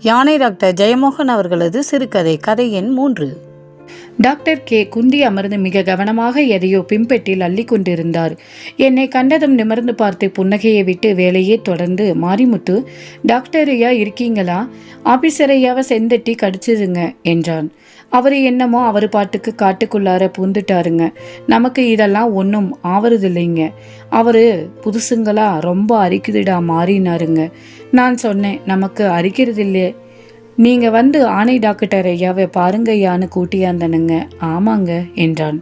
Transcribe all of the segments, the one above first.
யானை டாக்டர் ஜெயமோகன் அவர்களது சிறுகதை கதை எண் மூன்று. Doctor K. குந்தி அமர்ந்து மிக கவனமாக எதையோ பிம்பெட்டில் அள்ளி கொண்டிருந்தார். என்னை கண்டதும் நிமிர்ந்து பார்த்து புன்னகையை விட்டு வேலையே தொடர்ந்து மாரிமுத்து டாக்டர் ஐயா இருக்கீங்களா? ஆபீசர் ஐயாவை செந்தட்டி கடிச்சிதுங்க என்றான். அவர் என்னமோ அவர் பாட்டுக்கு காட்டுக்குள்ளார பூந்துட்டாருங்க. நமக்கு இதெல்லாம் ஒன்றும் ஆவறதில்லைங்க. அவர் புதுசுங்களா ரொம்ப அரிக்குதுடா மாறினாருங்க. நான் சொன்னேன் நமக்கு அரிக்கிறதில்லையே. நீங்கள் வந்து ஆணை டாக்டர் ஐயாவை பாருங்க ஐயான்னு கூட்டியாந்தனுங்க. ஆமாங்க என்றான்.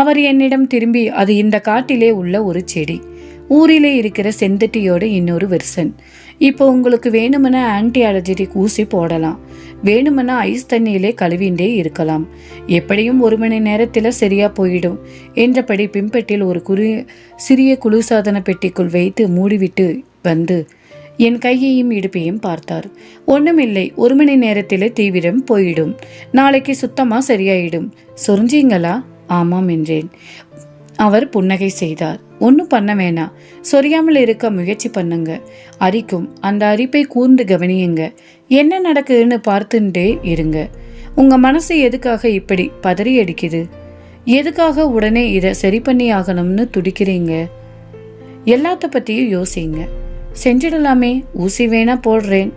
அவர் என்னிடம் திரும்பி அது இந்த காட்டிலே உள்ள ஒரு செடி. ஊரிலே இருக்கிற செந்தட்டியோட இன்னொரு வெர்சன். இப்போ உங்களுக்கு வேணுமென ஆன்டி அலர்ஜெட்டிக் ஊசி போடலாம். வேணுமென ஐஸ் தண்ணியிலே கழுவிண்டே இருக்கலாம். எப்படியும் ஒரு மணி நேரத்தில் சரியா போயிடும் என்றபடி பிம்பெட்டில் ஒரு குறி சிறிய குளிர்சாதன பெட்டிக்குள் வைத்து மூடிவிட்டு வந்து என் கையையும் இடுப்பையும் பார்த்தார். ஒன்றுமில்லை ஒரு மணி நேரத்தில் தீவிரம் போயிடும். நாளைக்கு சுத்தமாக சரியாயிடும். சொரிஞ்சிங்களா? ஆமாம் என்றேன். அவர் புன்னகை செய்தார். ஒன்றும் பண்ண வேணாம். சொரியாமல் இருக்க முயற்சி பண்ணுங்க. அரிக்கும். அந்த அரிப்பை கூர்ந்து கவனியுங்க. என்ன நடக்குதுன்னு பார்த்துட்டே இருங்க. உங்க மனசு எதுக்காக இப்படி பதறி அடிக்குது? எதுக்காக உடனே இதை சரி பண்ணி ஆகணும்னு துடிக்கிறீங்க? எல்லாத்த பற்றியும் யோசிங்க. செஞ்சிடலாமே. ஊசி வேணா போடுறேன்.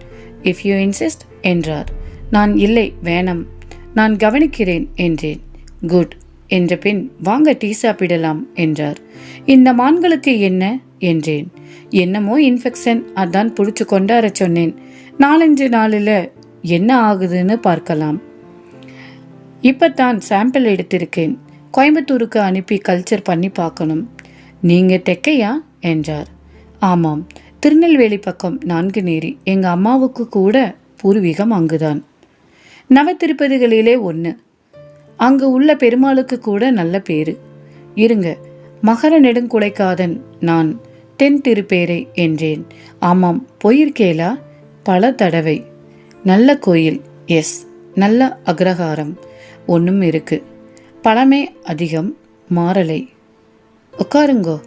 இஃப் யூ இன்சிஸ்ட் என்றார். நான் இல்லை வேணாம். நான் கவனிக்கிறேன் என்றேன். குட் என்ற பின் வாங்க டீ சாப்பிடலாம் என்றார். இந்த மான்களுக்கு என்ன? என்றேன். என்னமோ இன்ஃபெக்ஷன் அதான் புடிச்சு கொண்டார சொன்னேன். நாலஞ்சு நாளில் என்ன ஆகுதுன்னு பார்க்கலாம். இப்பத்தான் சாம்பிள் எடுத்திருக்கேன். கோயம்புத்தூருக்கு அனுப்பி கல்ச்சர் பண்ணி பார்க்கணும். நீங்க தெக்கையா? என்றார். ஆமாம். திருநெல்வேலி பக்கம் நான்கு நேரி. எங்கள் அம்மாவுக்கு கூட பூர்வீகம் அங்குதான். நவ திருப்பதிகளிலே ஒன்று அங்கு உள்ள பெருமாளுக்கு கூட நல்ல பேரு. இருங்க மகர நெடுங்குடைக்காதன் நான் தென் திருப்பேரை என்றேன். ஆமாம் போயிருக்கேலா? பல தடவை. நல்ல கோயில் எஸ் நல்ல அக்ரஹாரம் ஒன்றும் இருக்கு. பழமே அதிகம் மாறலை. உட்காருங்கோ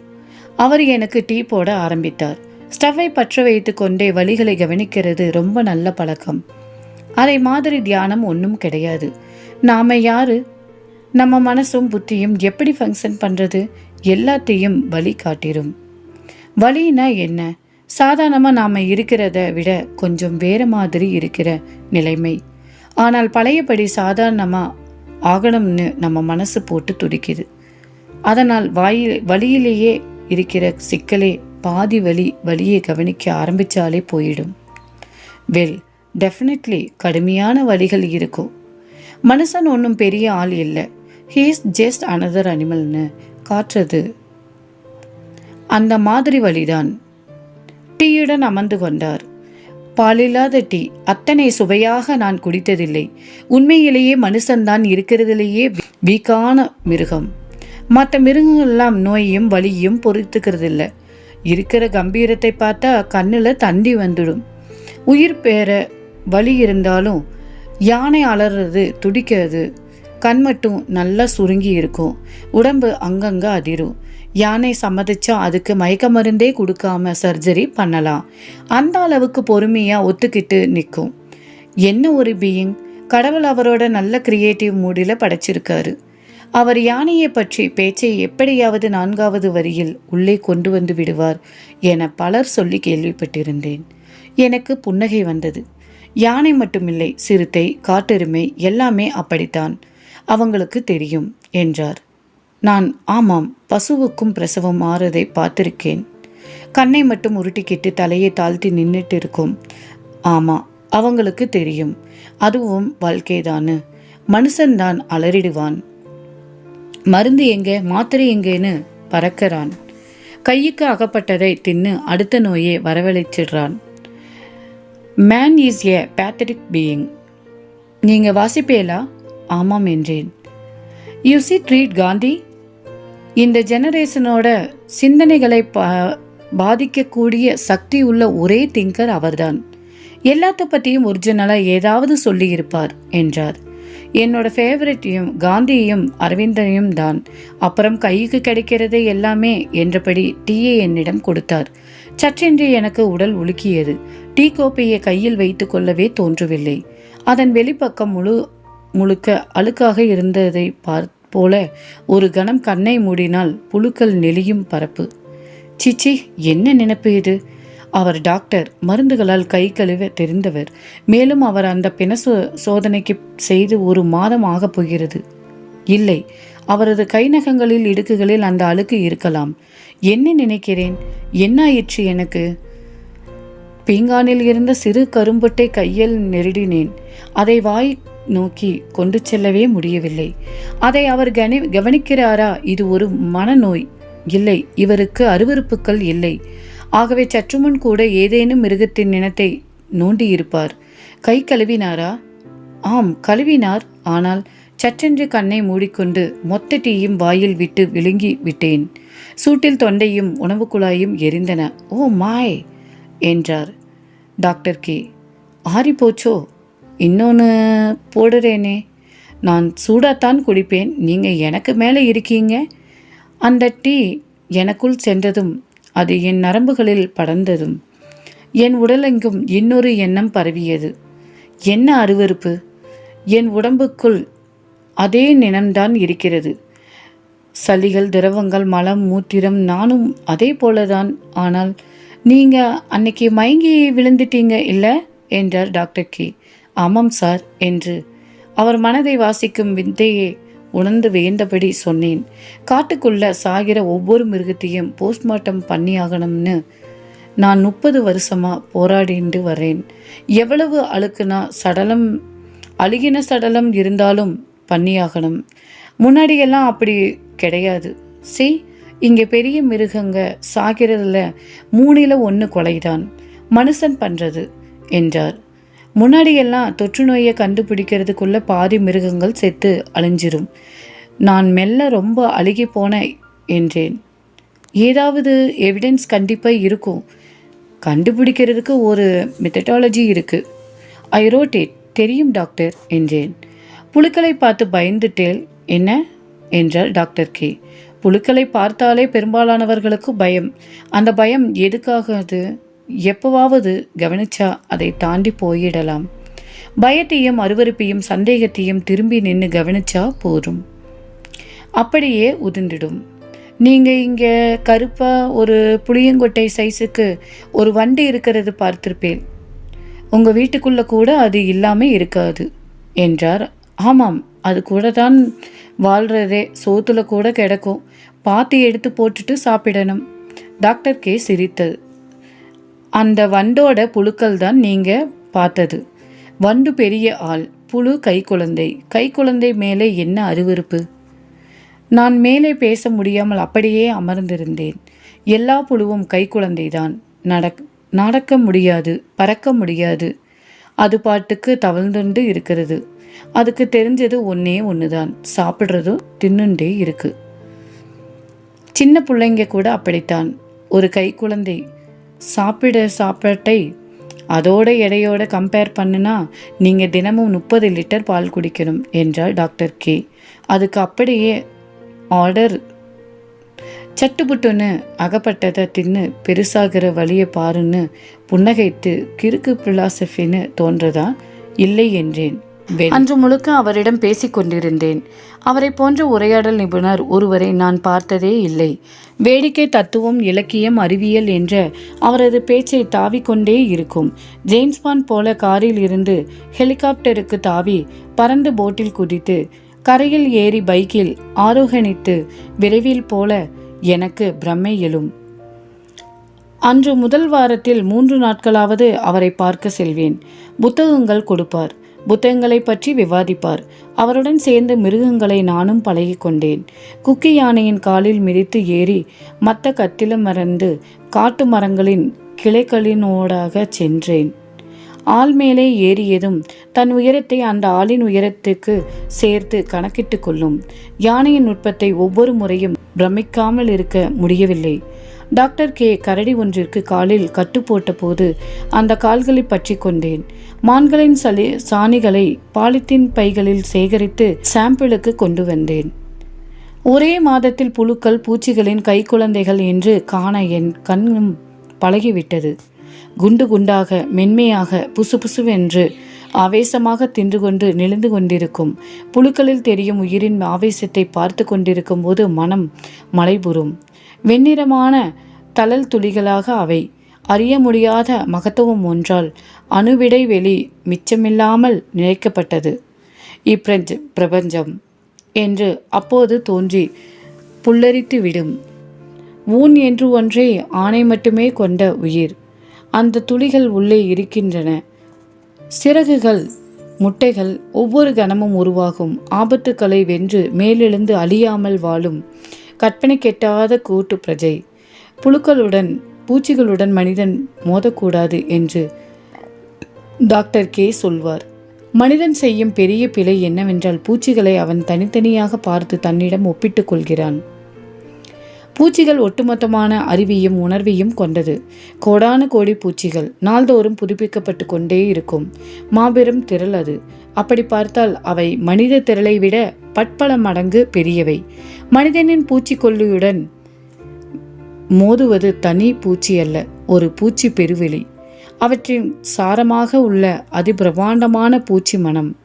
அவர் எனக்கு டீ போட ஆரம்பித்தார். ஸ்டவ்வை பற்ற வைத்து கொண்டே வழிகளை கவனிக்கிறது ரொம்ப நல்ல பழக்கம். அதை மாதிரி தியானம் ஒன்றும் கிடையாது. நாம் யாரு? நம்ம மனசும் புத்தியும் எப்படி ஃபங்க்ஷன் பண்ணுறது எல்லாத்தையும் வழி காட்டிடும் வழினா என்ன? சாதாரணமாக நாம் இருக்கிறத விட கொஞ்சம் வேறு மாதிரி இருக்கிற நிலைமை. ஆனால் பழையபடி சாதாரணமாக ஆகணும்னு நம்ம மனசு போட்டு துடிக்குது. அதனால் வாயில் வழியிலேயே இருக்கிற சிக்கலே பாதி வழி வழியை கவனிக்க ஆரம்பித்தாலே போயிடும். வெல் டெஃபினெட்லி கடுமையான வழிகள் இருக்கும். மனுஷன் ஒன்றும் பெரிய ஆள் இல்லை. ஹீஸ் ஜஸ்ட் அனதர் அனிமல்னு காட்டுறது. அந்த மாதிரி வழிதான். டீயுடன் அமர்ந்து கொண்டார். பாலில்லாத டீ அத்தனை சுவையாக நான் குடித்ததில்லை. உண்மையிலேயே மனுஷன்தான் இருக்கிறதுலேயே வீக்கான மிருகம். மற்ற மிருகங்கள்லாம் நோயையும் வலியும் பொறுத்துக்கிறதில்ல. இருக்கிற கம்பீரத்தை பார்த்தா கண்ணில் தந்தி வந்துடும். உயிர் பேர வலி இருந்தாலும் யானை அலறது துடிக்கிறது. கண் மட்டும் நல்லா சுருங்கி இருக்கும். உடம்பு அங்கங்கே அதிரும். யானை சம்மதிச்சா அதுக்கு மயக்க மருந்தே கொடுக்காம சர்ஜரி பண்ணலாம். அந்த அளவுக்கு பொறுமையாக ஒத்துக்கிட்டு நிற்கும் என்ன ஒரு பீயிங் கடவுள் அவரோட நல்ல கிரியேட்டிவ் மூடில் படைச்சிருக்காரு. அவர் யானையை பற்றி பேச்சை எப்படியாவது நான்காவது வரியில் உள்ளே கொண்டு வந்து விடுவார் என பலர் சொல்லி கேள்விப்பட்டிருந்தேன். எனக்கு புன்னகை வந்தது. யானை மட்டுமில்லை சிறுத்தை காட்டெருமை எல்லாமே அப்படித்தான். அவங்களுக்கு தெரியும் என்றார். நான் ஆமாம் பசுவுக்கும் பிரசவம் மாறதை பார்த்திருக்கேன். கண்ணை மட்டும் உருட்டிக்கிட்டு தலையை தாழ்த்தி நின்றுட்டு இருக்கும் ஆமாம் அவங்களுக்கு தெரியும். அதுவும் வாழ்க்கைதானு. மனுஷன்தான் அலறிடுவான். மருந்து எங்கே மாத்திரை எங்கேன்னு பறக்கிறான். கையுக்கு அகப்பட்டதை தின்னு அடுத்த நோயை வரவழைச்சிடுறான். Man is a pathetic being நீங்கள் வாசிப்பேலா? ஆமாம் என்றேன். யூ சி ட்ரீட் காந்தி இந்த ஜெனரேஷனோட சிந்தனைகளை பா பாதிக்கக்கூடிய சக்தி உள்ள ஒரே திங்கர் அவர்தான். எல்லாத்த பற்றியும் ஒரிஜினலாக ஏதாவது சொல்லியிருப்பார் என்றார். என்னோட ஃபேவரட்டையும் காந்தியையும் அரவிந்தனையும் தான். அப்புறம் கைக்கு கிடைக்கிறது எல்லாமே என்றபடி டீயை என்னிடம் கொடுத்தார். சற்றென்று எனக்கு உடல் உலுக்கியது. டீ கோப்பையை கையில் வைத்துக் கொள்ளவே தோன்றவில்லை. அதன் வெளிப்பக்கம் முழு முழுக்க அழுக்காக இருந்ததை பார் போல ஒரு கணம் கண்ணை மூடினால் புழுக்கள் நெளியும் பரப்பு. சிச்சி என்ன நினைப்பு இது? அவர் டாக்டர் மருந்துகளால் கை கழுவ தெரிந்தவர். மேலும் அவர் அந்த பிண சோ- சோதனைக்கு செய்து ஒரு மாதம் ஆகப் போகிறது. இல்லை அவரது கைநகங்களில் இடுக்குகளில் அந்த அழுக்கு இருக்கலாம். என்ன நினைக்கிறேன்? என்னாயிற்று எனக்கு? பீங்கானில் இருந்த சிறு கரும்பொட்டை கையில் நெருடினேன். அதை வாய் நோக்கி கொண்டு செல்லவே முடியவில்லை. அதை அவர் கனி கவனிக்கிறாரா? இது ஒரு மனநோய். இல்லை இவருக்கு அருவறுப்புகள் இல்லை. ஆகவே சற்றுமுன் கூட ஏதேனும் மிருகத்தின் நினத்தை நோண்டியிருப்பார். கை கழுவினாரா? ஆம் கழுவினார். ஆனால் சற்றென்று கண்ணை மூடிக்கொண்டு மொத்த டீயும் வாயில் விட்டு விழுங்கி விட்டேன். சூட்டில் தொண்டையும் உணவு குழாயும் எரிந்தன. Oh my! என்றார். Doctor K. ஆறி போச்சோ? இன்னொன்று போடுறேனே. நான் சூடாத்தான் குடிப்பேன். நீங்கள் எனக்கு மேலே இருக்கீங்க. அந்த டீ எனக்குள் சென்றதும் அது என் நரம்புகளில் படர்ந்ததும் என் உடலெங்கும் இன்னொரு எண்ணம் பரவியது. என்ன அருவருப்பு? என் உடம்புக்குள் அதே நினம்தான் இருக்கிறது. சளிகள் திரவங்கள் மலம் மூத்திரம் நானும் அதே போலதான். ஆனால் நீங்க அன்னைக்கு மயங்கி விழுந்துட்டீங்க இல்ல? என்றார் டாக்டர் கே. ஆமாம் சார் என்று. அவர் மனதை வாசிக்கும் வித்தையை உணர்ந்து வியந்தபடி சொன்னேன். காட்டுக்குள்ள சாகிற ஒவ்வொரு மிருகத்தையும் போஸ்ட்மார்ட்டம் பண்ணியாகணும்னு நான் முப்பது வருஷமா போராடிண்டு வரேன். எவ்வளவு அழுக்குனா சடலம் அழுகின சடலம் இருந்தாலும் பண்ணியாகணும். முன்னாடியெல்லாம் அப்படி கிடையாது. சி இங்கே பெரிய மிருகங்க சாகிறதுல மூணில் ஒன்று கொலைதான். மனுஷன் பண்ணுறது என்றார். முன்னாடியெல்லாம் தொற்று நோயை கண்டுபிடிக்கிறதுக்குள்ள பாதி மிருகங்கள் செத்து அழிஞ்சிரும். நான் மெல்ல ரொம்ப அழுகி போனேன் என்றேன். ஏதாவது எவிடன்ஸ் கண்டிப்பாக இருக்கும். கண்டுபிடிக்கிறதுக்கு ஒரு மெத்தடாலஜி இருக்குது ஐ ரோட் இட் தெரியும் டாக்டர் என்றேன். புழுக்களை பார்த்து பயந்துட்டேன். என்ன? என்றார் டாக்டர் கே. புழுக்களை பார்த்தாலே பெரும்பாலானவர்களுக்கு பயம். அந்த பயம் எதுக்காகது எப்பவாவது கவனிச்சா அதை தாண்டி போயிடலாம். பயத்தையும் அருவருப்பையும் சந்தேகத்தையும் திரும்பி நின்று கவனிச்சா போதும். அப்படியே உதிர்ந்திடும். நீங்கள் இங்கே கருப்பாக ஒரு புளியங்கொட்டை சைஸுக்கு ஒரு வண்டி இருக்கிறது பார்த்திருப்பேன். உங்கள் வீட்டுக்குள்ளே கூட அது இல்லாமல் இருக்காது என்றார் ஆமாம் அது கூட தான் வாழ்கிறதே சோத்துல கூட கிடக்கும். பார்த்து எடுத்து போட்டுட்டு சாப்பிடணும். டாக்டர் கே சிரித்தது. அந்த வண்டோட புழுக்கள் தான் நீங்கள் பார்த்தது. வண்டு பெரிய ஆள் புழு கை குழந்தை கை குழந்தை மேலே என்ன அருவருப்பு? நான் மேலே பேச முடியாமல் அப்படியே அமர்ந்திருந்தேன். எல்லா புழுவும் கை குழந்தைதான் நடக் நடக்க முடியாது பறக்க முடியாது. அது பாட்டுக்கு தவழ்ந்துண்டு இருக்கிறது. அதுக்கு தெரிஞ்சது ஒன்றே ஒன்று தான் சாப்பிட்றதும் தின்னுண்டே இருக்கு. சின்ன பிள்ளைங்க கூட அப்படித்தான். ஒரு கை குழந்தை சாப்பிட சாப்பாட்டை அதோட எடையோட கம்பேர் பண்ணுனா நீங்கள் தினமும் முப்பது லிட்டர் பால் குடிக்கணும் என்றார் டாக்டர் கே. அதுக்கு அப்படியே ஆர்டர் சட்டுப்புட்டுன்னு அகப்பட்டதை தின்னு பெருசாகிற வழியை பாருன்னு புன்னகைத்து கிறுக்கு பிலாசபின்னு தோன்றதா? இல்லை என்றேன். அன்று முழுக்க அவரிடம் பேசிக் கொண்டிருந்தேன். அவரை போன்ற உரையாடல் நிபுணர் ஒருவரை நான் பார்த்ததே இல்லை. வேடிக்கை தத்துவம் இலக்கியம் அறிவியல் என்ற அவரது பேச்சை தாவிக்கொண்டே இருக்கும். ஜேம்ஸ்பான் போல காரில் இருந்து ஹெலிகாப்டருக்கு தாவி பறந்து போட்டில் குதித்து கரையில் ஏறி பைக்கில் ஆரோகணித்து விரைவில் போல எனக்கு பிரம்மை எழும். அன்று முதல் வாரத்தில் மூன்று நாட்களாவது அவரை பார்க்க செல்வேன். புத்தகங்கள் கொடுப்பார். புத்தகங்களை பற்றி விவாதிப்பார். அவருடன் சேர்ந்து மிருகங்களை நானும் பழகிக்கொண்டேன் குக்கி யானையின் காலில் மிதித்து ஏறி மத்த கத்தில மறந்து காட்டு மரங்களின் கிளைகளினோடாக சென்றேன். ஆள் மேலே ஏறியதும் தன் உயரத்தை அந்த ஆளின் உயரத்துக்கு சேர்த்து கணக்கிட்டு கொள்ளும். யானையின் நுட்பத்தை ஒவ்வொரு முறையும் பிரமிக்காமல் இருக்க முடியவில்லை. Doctor K. கரடி ஒன்றிற்கு காலில் கட்டு அந்த கால்களை பற்றி கொண்டேன். மான்களின் சளி சாணிகளை பாலித்தீன் பைகளில் சேகரித்து சாம்பிளுக்கு கொண்டு வந்தேன். ஒரே மாதத்தில் புழுக்கள் பூச்சிகளின் கைக்குழந்தைகள் என்று காண என் கண்ணும் பழகிவிட்டது. குண்டு குண்டாக மென்மையாக புசு புசுவென்று ஆவேசமாக தின்று கொண்டு நெளிந்து கொண்டிருக்கும். புழுக்களில் தெரியும் உயிரின் ஆவேசத்தை பார்த்து கொண்டிருக்கும் போது மனம் மலைபுறும். வெண்ணிறமான தளல் துளிகளாக அவை. அறிய முடியாத மகத்துவம் ஒன்றால் அணுவிடை வெளி மிச்சமில்லாமல் நினைக்கப்பட்டது. இப்பிரஞ்ச பிரபஞ்சம் என்று அப்போது தோன்றி புல்லரித்து விடும். ஊன் என்று ஒன்றே ஆணை மட்டுமே கொண்ட உயிர். அந்த துளிகள் உள்ளே இருக்கின்றன. சிறகுகள் முட்டைகள் ஒவ்வொரு கணமும் உருவாகும். ஆபத்துக்களை வென்று மேலெழுந்து அழியாமல் வாழும். கற்பனை கெட்டாத கூட்டு பிரஜை. புழுக்களுடன் பூச்சிகளுடன் மனிதன் மோதக்கூடாது என்று டாக்டர் கே சொல்வார். மனிதன் செய்யும் பெரிய பிழை என்னவென்றால் பூச்சிகளை அவன் தனித்தனியாக பார்த்து தன்னிடம் ஒப்பிட்டுக் கொள்கிறான். பூச்சிகள் ஒட்டுமொத்தமான அறிவையும் உணர்வையும் கொண்டது. கோடான கோடி பூச்சிகள் நாள்தோறும் புதுப்பிக்கப்பட்டு கொண்டே இருக்கும். மாபெரும் திரள் அது. அப்படி பார்த்தால் அவை மனித திரளை விட பட்பல மடங்கு பெரியவை. மனிதனின் பூச்சிக்கொல்லியுடன் மோதுவது தனி பூச்சி அல்ல ஒரு பூச்சி பெருவெளி. அவற்றின் சாரமாக உள்ள அதிபிரமாண்டமான பூச்சி மனம்.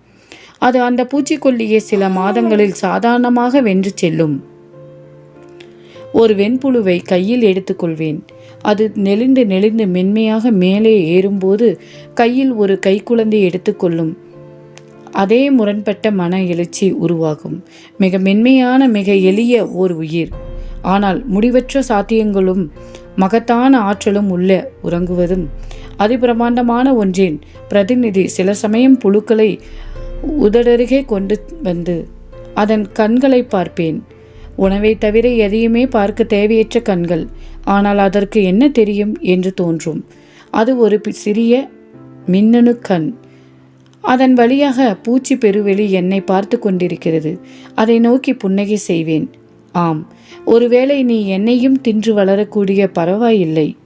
அது அந்த பூச்சிக்கொல்லியை சில மாதங்களில் சாதாரணமாக வென்று செல்லும். ஒரு வெண்புழுவை கையில் எடுத்துக்கொள்வேன். அது நெளிந்து நெளிந்து மென்மையாக மேலே ஏறும்போது கையில் ஒரு கைக்குழந்தை எடுத்துக்கொள்ளும். அதே முரண்பட்ட மன எழுச்சி உருவாகும். மிக மென்மையான மிக எளிய ஓர் உயிர். ஆனால் முடிவற்ற சாத்தியங்களும் மகத்தான ஆற்றலும் உள்ள உறங்குவதும் அதிபிரமாண்டமான ஒன்றின். பிரதிநிதி சில சமயம் புழுக்களை உதடருகே கொண்டு வந்து அதன் கண்களை பார்ப்பேன். உணவை தவிர எதையுமே பார்க்க தேவையற்ற கண்கள். ஆனால் அதற்கு என்ன தெரியும் என்று தோன்றும். அது ஒரு சிறிய மின்னணு கண். அதன் வழியாக பூச்சி பெருவெளி என்னை பார்த்து கொண்டிருக்கிறது. அதை நோக்கி புன்னகை செய்வேன். ஆம். ஒருவேளை நீ என்னையும் தின்று வளரக்கூடிய பரவாயில்லை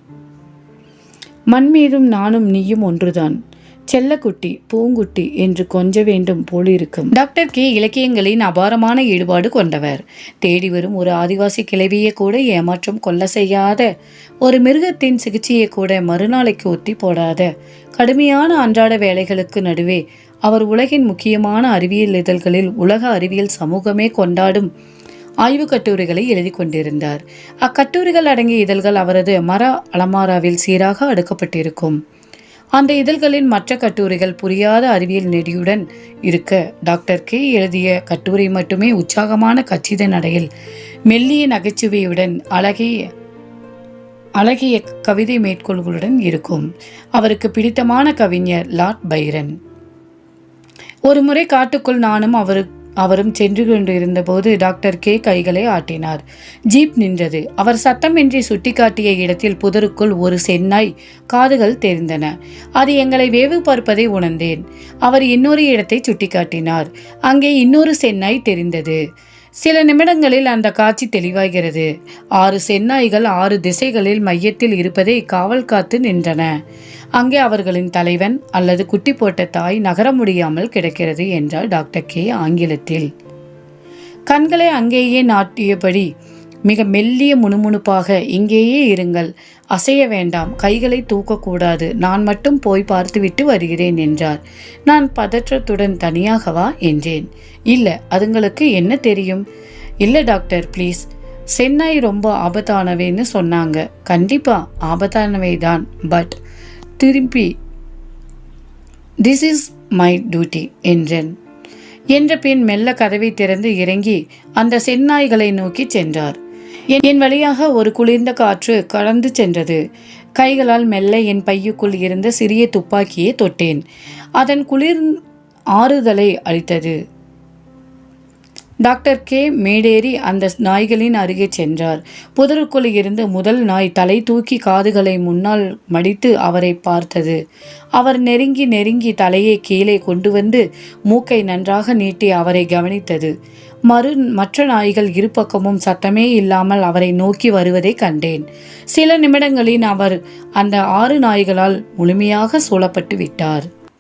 மண் மீதும் நானும் நீயும் ஒன்றுதான். செல்லக்குட்டி பூங்குட்டி என்று கொஞ்ச வேண்டும் போலிருக்கும் டாக்டர் கே. இலக்கியங்களின் அபாரமான ஈடுபாடு கொண்டவர். தேடி வரும் ஒரு ஆதிவாசி கிளவியை கூட ஏமாற்றம் கொள்ள செய்யாத ஒரு மிருகத்தின் சிகிச்சையை கூட மறுநாளைக்கு ஒத்தி போடாத கடுமையான அன்றாட வேலைகளுக்கு நடுவே அவர் உலகின் முக்கியமான அறிவியல் இதழ்களில் உலக அறிவியல் சமூகமே கொண்டாடும் ஆய்வு கட்டுரைகளை எழுதி கொண்டிருந்தார். அக்கட்டுரைகள் அடங்கிய இதழ்கள் அவரது மர அலமாராவில் சீராக அடுக்கப்பட்டிருக்கும். அந்த இதழ்களின் மற்ற கட்டுரைகள் புரியாத அறிவியல் நெறியுடன் இருக்க டாக்டர் கே எழுதிய கட்டுரை மட்டுமே உற்சாகமான கச்சித நடையில் மெல்லிய நகைச்சுவையுடன் அழகிய அழகிய கவிதை மேற்கோள்களுடன் இருக்கும். அவருக்கு பிடித்தமான கவிஞர் லார்ட் பைரன். ஒரு முறை காட்டுக்குள் நானும் அவருக்கு அவரும் சென்று கொண்டிருந்தபோது டாக்டர் கே கைகளை ஆட்டினார். ஜீப் நின்றது. அவர் சத்தமின்றி சுட்டிக்காட்டிய இடத்தில் புதருக்குள் ஒரு சென்னாய் காதுகள் தெரிந்தன. அது எங்களை வேவு பார்ப்பதை உணர்ந்தேன். அவர் இன்னொரு இடத்தை சுட்டிக்காட்டினார். அங்கே இன்னொரு சென்னாய் தெரிந்தது. சில நிமிடங்களில் அந்த காட்சி தெளிவாகிறது. ஆறு சென்னாய்கள் ஆறு திசைகளில் மையத்தில் இருப்பதை காவல் காத்து நின்றன. அங்கே அவர்களின் தலைவன் அல்லது குட்டி போட்ட தாய் நகர முடியாமல் கிடக்கிறது என்றார் டாக்டர் கே ஆங்கிலத்தில். கண்களை அங்கேயே நாட்டியபடி மிக மெல்லிய முணுமுணுப்பாக இங்கேயே இருங்கள். அசைய வேண்டாம் கைகளை தூக்கக்கூடாது நான் மட்டும் போய் பார்த்துவிட்டு வருகிறேன் என்றார். நான் பதற்றத்துடன் தனியாகவா என்றேன். இல்லை அதுங்களுக்கு என்ன தெரியும்? இல்லை டாக்டர் ப்ளீஸ். சென்னை ரொம்ப ஆபத்தானவைன்னு சொன்னாங்க. கண்டிப்பாக ஆபத்தானவை தான் பட் திரும்பி திஸ் இஸ் மை டியூட்டி என்றேன். என்ற பின் மெல்ல கதவை திறந்து இறங்கி அந்த செந்நாய்களை நோக்கி சென்றார். என் வழியாக ஒரு குளிர்ந்த காற்று கடந்து சென்றது. கைகளால் மெல்ல என் பையுக்குள் இருந்த சிறிய துப்பாக்கியை தொட்டேன். அதன் குளிர் ஆறுதலை அளித்தது. Doctor K. மேடேறி அந்த நாய்களின் அருகே சென்றார். புதருக்குள் இருந்து முதல் நாய் தலை தூக்கி காதுகளை முன்னால் மடித்து அவரை பார்த்தது. அவர் நெருங்கி நெருங்கி தலையை கீழே கொண்டு வந்து மூக்கை நன்றாக நீட்டி அவரை கவனித்தது. மறு மற்ற நாய்கள் இருபக்கமும் சத்தமே இல்லாமல் அவரை நோக்கி வருவதை கண்டேன். சில நிமிடங்களில் அவர் அந்த ஆறு நாய்களால் முழுமையாக சூழப்பட்டு விட்டார்.